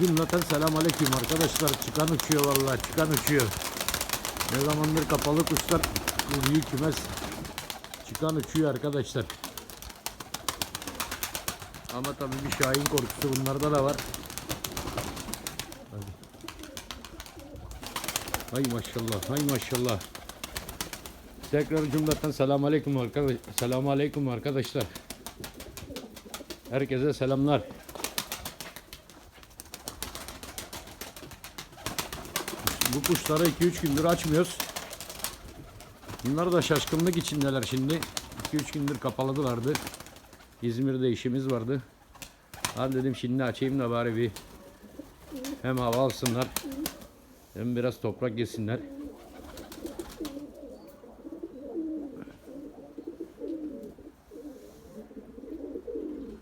Cümleten selam aleyküm arkadaşlar. Çıkan uçuyor vallahi çıkan uçuyor. Ne zamandır kapalı kuşlar bu büyük kümes çıkan uçuyor arkadaşlar. Ama tabii bir şahin korkusu bunlarda da var. Hadi. Hay maşallah, hay maşallah. Tekrar cümleten selam aleyküm arkadaş. Selam aleyküm arkadaşlar. Herkese selamlar. Bu kuşları 2-3 gündür açmıyoruz. Bunlar da şaşkınlık içindeler şimdi. 2-3 gündür kapalıdılardı. İzmir'de işimiz vardı. Hadi dedim şimdi açayım da bari bir hem hava alsınlar hem biraz toprak yesinler.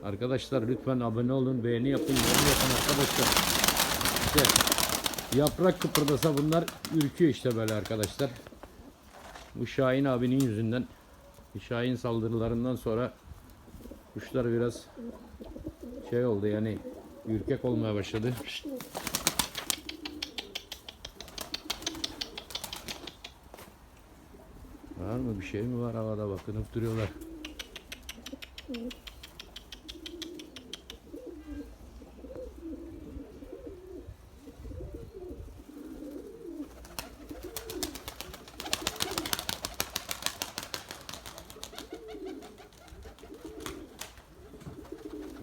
Arkadaşlar lütfen abone olun, beğeni yapın, yorum yapın arkadaşlar. İşte yaprak kıpırdasa bunlar ürküyor işte böyle arkadaşlar. Bu Şahin abinin yüzünden, Şahin saldırılarından sonra kuşlar biraz şey oldu yani ürkek olmaya başladı. Var mı bir şey mi var havada bakınıp duruyorlar.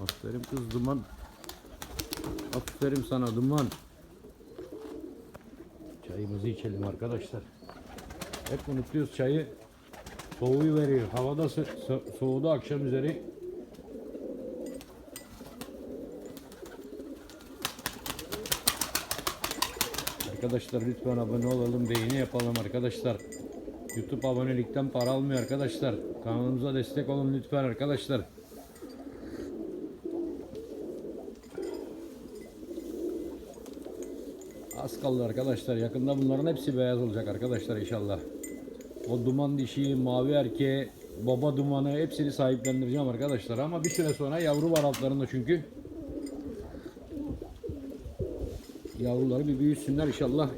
Aferin kız duman. Aferin sana duman. Çayımızı içelim arkadaşlar. Hep unutuyoruz çayı. Soğuğu veriyor. Havada so- so- soğudu akşam üzeri. Arkadaşlar lütfen abone olalım, beğeni yapalım arkadaşlar. YouTube abonelikten para almıyor arkadaşlar. Kanalımıza destek olun lütfen arkadaşlar. Kaldı arkadaşlar. Yakında bunların hepsi beyaz olacak arkadaşlar inşallah. O duman dişi, mavi erkeği, baba dumanı hepsini sahiplendireceğim arkadaşlar. Ama bir süre sonra yavru var altlarında çünkü. Yavruları bir büyüsünler inşallah.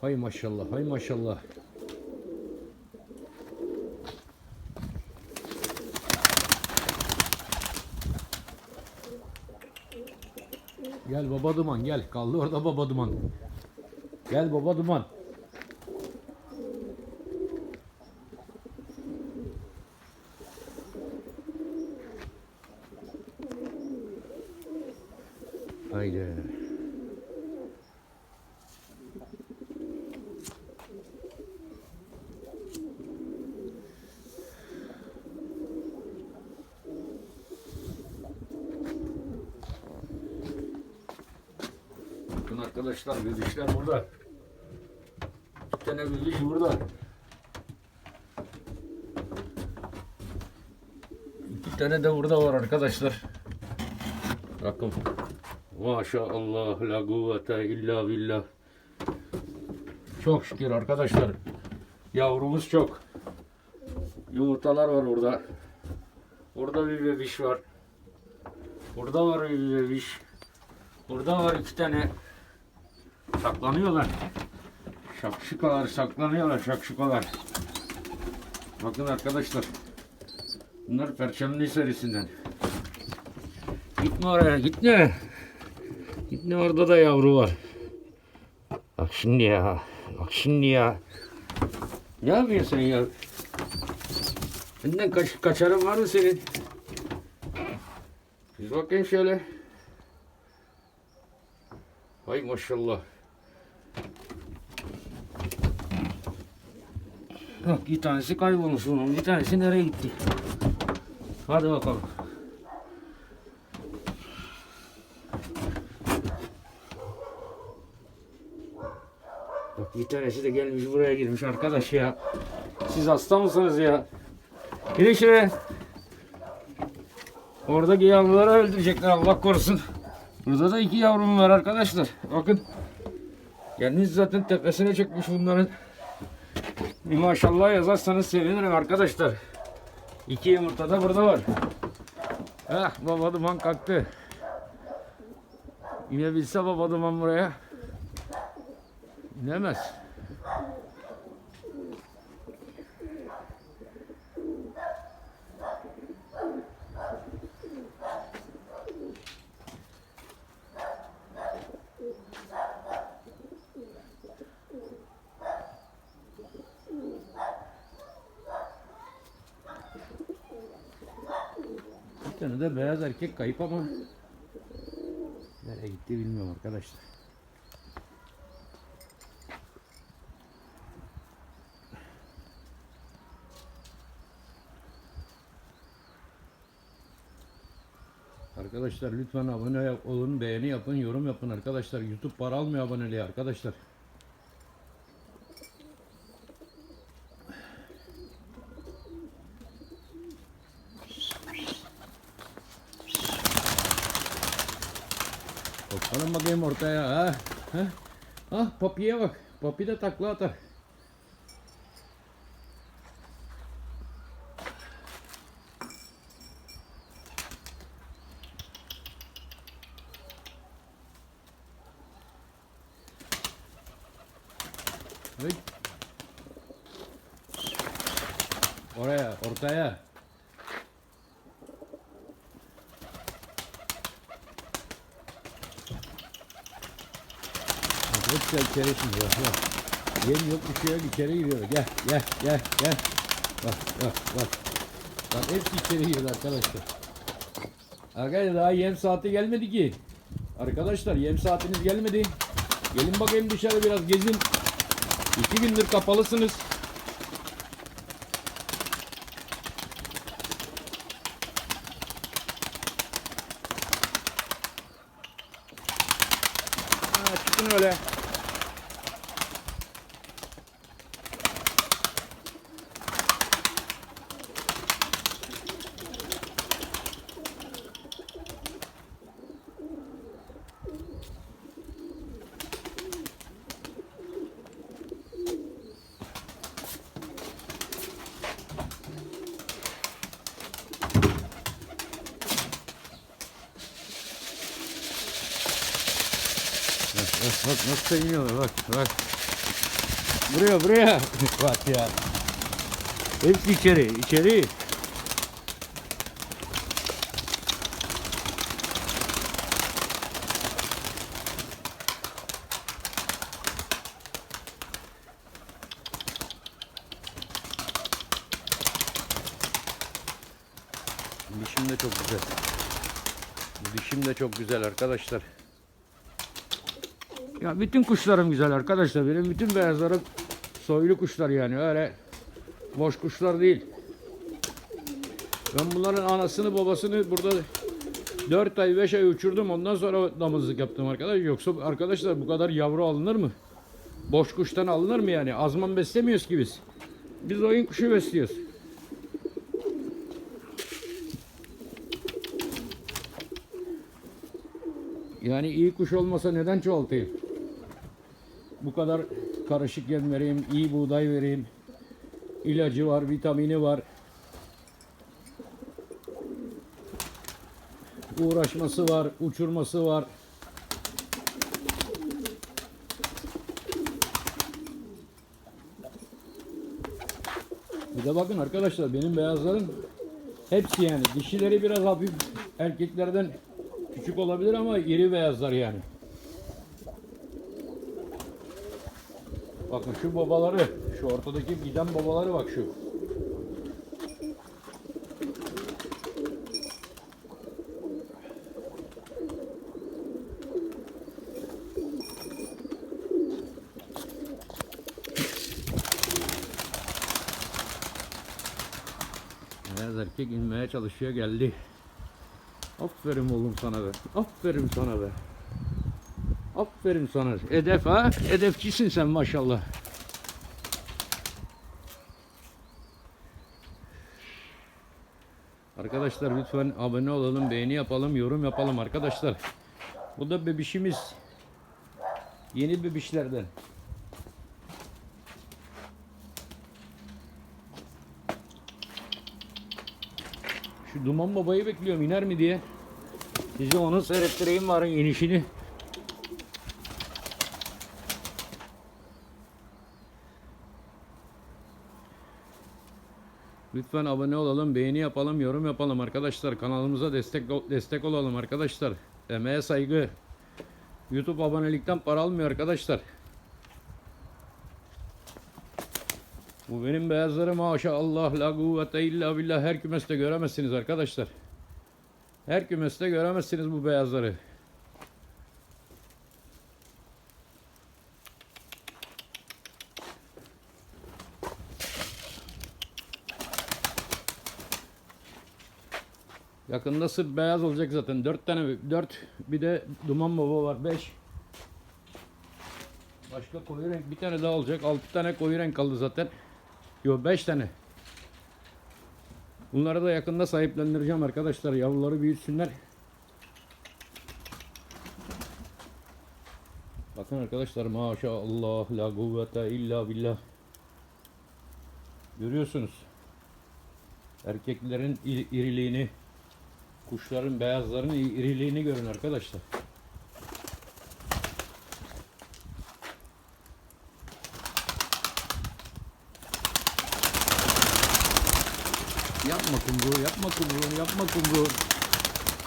Hay maşallah, hay maşallah. Gel baba duman gel. Kaldı orada baba duman. Gel baba duman. Haydi. Bakın arkadaşlar büyüdüşler burada. Bir tane büyüdüş burada. İki tane de burada var arkadaşlar. Bakın. Maşallah la kuvvete illa billah. Çok şükür arkadaşlar. Yavrumuz çok. Yumurtalar var burada. Burada bir bebiş var. Burada var bir bebiş. Burada var iki tane. Saklanıyorlar. Şakşukalar saklanıyorlar şakşukalar. Bakın arkadaşlar. Bunlar perçemli serisinden. Gitme oraya gitme. Gitme orada da yavru var. Bak şimdi ya. Bak şimdi ya. Ne yapıyorsun ya? Benden kaç, kaçarın var mı senin? Biz bakayım şöyle. Hay maşallah. Bak bir tanesi kaybolmuş bunun. Bir tanesi nereye gitti? Hadi bakalım. Bak bir tanesi de gelmiş buraya girmiş arkadaş ya. Siz hasta mısınız ya? Girin şuraya. Oradaki yavruları öldürecekler Allah korusun. Burada da iki yavrum var arkadaşlar. Bakın. Kendisi zaten tepesine çökmüş bunların. Bir maşallah yazarsanız sevinirim arkadaşlar. İki yumurta da burada var. Ah baba duman kalktı. İnebilse baba duman buraya. İnemez. De beyaz erkek kayıp ama nereye gitti bilmiyorum arkadaşlar. Arkadaşlar lütfen abone olun, beğeni yapın, yorum yapın arkadaşlar. YouTube para almıyor aboneliği arkadaşlar. Bakalım bakayım ortaya ha. ha. Ah Papi'ye bak. Papi de takla atar. Hey. Oraya, ortaya. Hepsi içeri şimdi bak. Yem yok bir şey yok içeri giriyor. Gel gel gel gel. Bak bak bak. Bak hepsi içeri giriyor arkadaşlar. Arkadaşlar daha yem saati gelmedi ki. Arkadaşlar yem saatiniz gelmedi. Gelin bakayım dışarı biraz gezin. İki gündür kapalısınız. Ha, çıkın öyle. Bak nasıl iniyorlar bak bak. Buraya buraya. bak ya. Hepsi içeri içeri. Dişim de çok güzel. Dişim de çok güzel arkadaşlar. Ya bütün kuşlarım güzel arkadaşlar. Benim bütün beyazlarım soylu kuşlar yani. Öyle boş kuşlar değil. Ben bunların anasını babasını burada 4 ay 5 ay uçurdum. Ondan sonra damızlık yaptım arkadaş. Yoksa arkadaşlar bu kadar yavru alınır mı? Boş kuştan alınır mı yani? Azman beslemiyoruz ki biz. Biz oyun kuşu besliyoruz. Yani iyi kuş olmasa neden çoğaltayım? Bu kadar karışık yem vereyim, iyi buğday vereyim. İlacı var, vitamini var. Uğraşması var, uçurması var. Bir de bakın arkadaşlar benim beyazların hepsi yani dişileri biraz hafif erkeklerden küçük olabilir ama iri beyazlar yani. Bakın şu babaları, şu ortadaki giden babaları bak şu. Beyaz erkek inmeye çalışıyor geldi. Aferin oğlum sana be. Aferin sana be. Aferin sana. Edef ha. Edefçisin sen maşallah. Arkadaşlar lütfen abone olalım, beğeni yapalım, yorum yapalım arkadaşlar. Bu da bebişimiz. Yeni bebişlerden. Şu Duman Baba'yı bekliyorum iner mi diye. Size onu seyrettireyim varın inişini. Lütfen abone olalım, beğeni yapalım, yorum yapalım arkadaşlar. Kanalımıza destek destek olalım arkadaşlar. Emeğe saygı. YouTube abonelikten para almıyor arkadaşlar. Bu benim beyazlarım maşallah la kuvvete illa billah her kümeste göremezsiniz arkadaşlar. Her kümeste göremezsiniz bu beyazları. Yakında sırf beyaz olacak zaten. Dört tane, dört bir de duman baba var. Beş. Başka koyu renk bir tane daha olacak. Altı tane koyu renk kaldı zaten. Yok beş tane. Bunları da yakında sahiplendireceğim arkadaşlar. Yavruları büyütsünler. Bakın arkadaşlar maşallah la kuvvete illa billah. Görüyorsunuz. Erkeklerin iri- iriliğini, kuşların beyazların i- iriliğini görün arkadaşlar. Yapma kumru, yapma kumru, yapma kumru.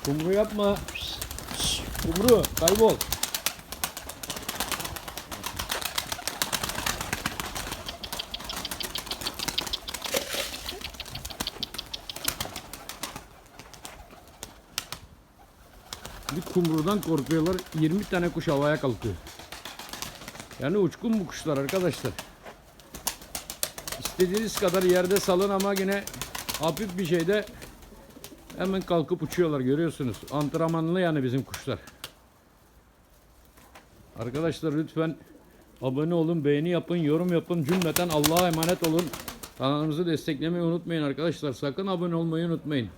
Kumru yapma. Kumru, kaybol. Kumrudan korkuyorlar. 20 tane kuş havaya kalkıyor. Yani uçkun bu kuşlar arkadaşlar. İstediğiniz kadar yerde salın ama yine hafif bir şeyde hemen kalkıp uçuyorlar görüyorsunuz. Antrenmanlı yani bizim kuşlar. Arkadaşlar lütfen abone olun, beğeni yapın, yorum yapın. Cümleten Allah'a emanet olun. Kanalımızı desteklemeyi unutmayın arkadaşlar. Sakın abone olmayı unutmayın.